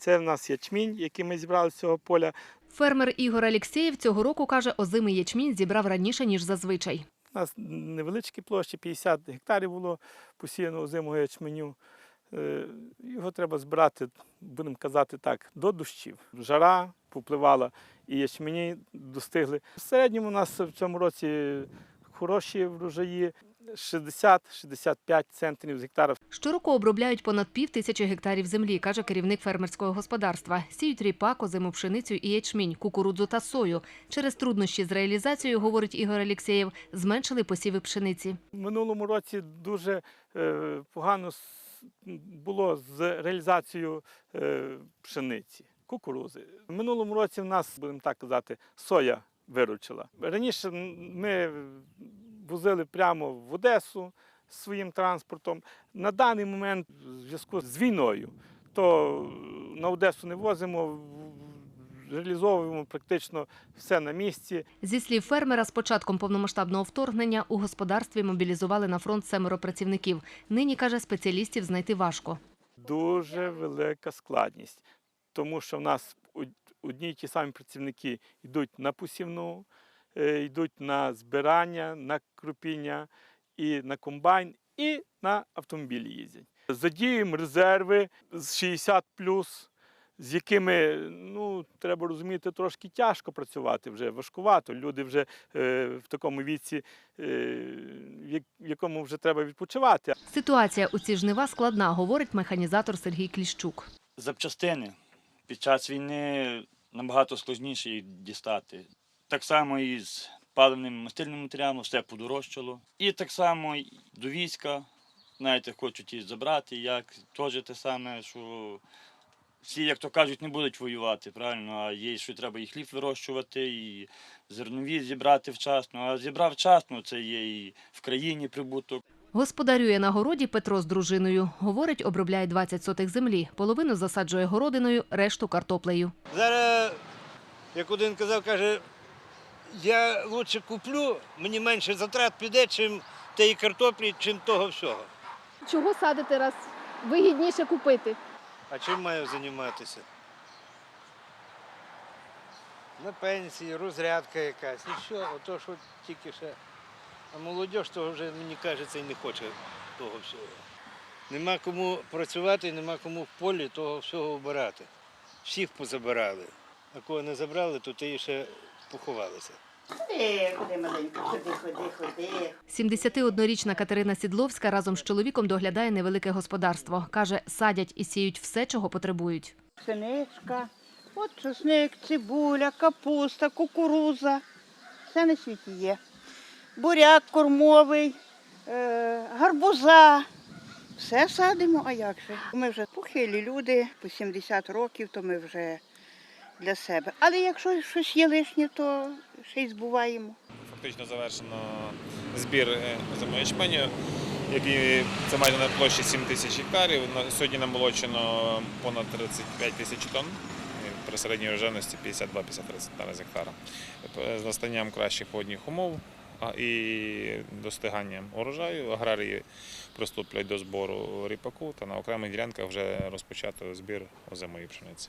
Це в нас ячмінь, який ми зібрали з цього поля. Фермер Ігор Алєксєєв цього року каже, озимий ячмінь зібрав раніше ніж зазвичай. У нас невеличкі площі, 50 гектарів було посіяно озимого ячменю. Е, Його треба збирати, будемо казати так, до дощів. Жара попливала і ячмені достигли. В середньому у нас в цьому році хороші врожаї 60-65 центнерів з гектара. Щороку обробляють понад пів тисячі гектарів землі, каже керівник фермерського господарства. Сіють ріпак, озиму пшеницю і ячмінь, кукурудзу та сою. Через труднощі з реалізацією, говорить Ігор Алєксєєв, зменшили посіви пшениці. Минулому році дуже е, погано було з реалізацією е, пшениці, кукурузи. Минулому році в нас, будемо так казати, соя виручила. Раніше ми возили прямо в Одесу своїм транспортом. На даний момент, в зв'язку з війною, то на Одесу не возимо, реалізовуємо практично все на місці. Зі слів фермера, з початком повномасштабного вторгнення у господарстві мобілізували на фронт семеро працівників. Нині, каже, спеціалістів знайти важко. дуже велика складність, тому що в нас одні й ті самі працівники йдуть на посівну, е, йдуть на збирання, на крупіння, і на комбайн, і на автомобілі їздять. Задіємо резерви з 60 з якими ну треба розуміти, трошки тяжко працювати вже важкувато. Люди вже е, в такому віці, е, в в якому вже треба відпочивати. Ситуація у ці жнива складна, говорить механізатор Сергій Кліщук. запчастини під час війни набагато складніше їх дістати. Так само і з паливним мастильним матеріалом все подорожчало. І так само до війська, знаєте, хочуть їх забрати, як теж те саме, що всі, як то кажуть, не будуть воювати, правильно, а є, що треба і хліб вирощувати, і зернові зібрати вчасно. А зібрав вчасно, це є і в країні прибуток. Господарює на городі Петро з дружиною. Говорить, обробляє 20 сотих землі. Половину засаджує городиною, решту картоплею. Зараз, як один казав, каже, я краще куплю, мені менше затрат піде, чим тієї картоплі, чим того всього. Чого садити раз вигідніше купити? А чим маю займатися? На пенсії, розрядка якась. І що, ото що тільки ще. А молодь того вже, мені кажеться, і не хоче того всього. Нема кому працювати, нема кому в полі того всього обирати. Всіх позабирали. А кого не забрали, то ті ще поховалися. Ходи, ходи, маленька, ходи, ходи, ходи. 71-річна Катерина Сідловська разом з чоловіком доглядає невелике господарство. Каже, садять і сіють все, чого потребують. Пшеничка, от чесник, цибуля, капуста, кукуруза. Все на світі є. Буряк кормовий, е, гарбуза. Все садимо, а як же? Ми вже похилі люди, по 70 років, то ми вже для себе. Але якщо щось є лишнє, то ще й збуваємо. Фактично завершено збір е, озимоячменю, який це майже на площі 7 тисяч гектарів. Сьогодні намолочено понад 35 тисяч тонн при середній врожайності 52-53 з гектара. Е, З настанням кращих водних умов і достиганням урожаю аграрії приступлять до збору ріпаку та на окремих ділянках вже розпочато збір озимої пшениці.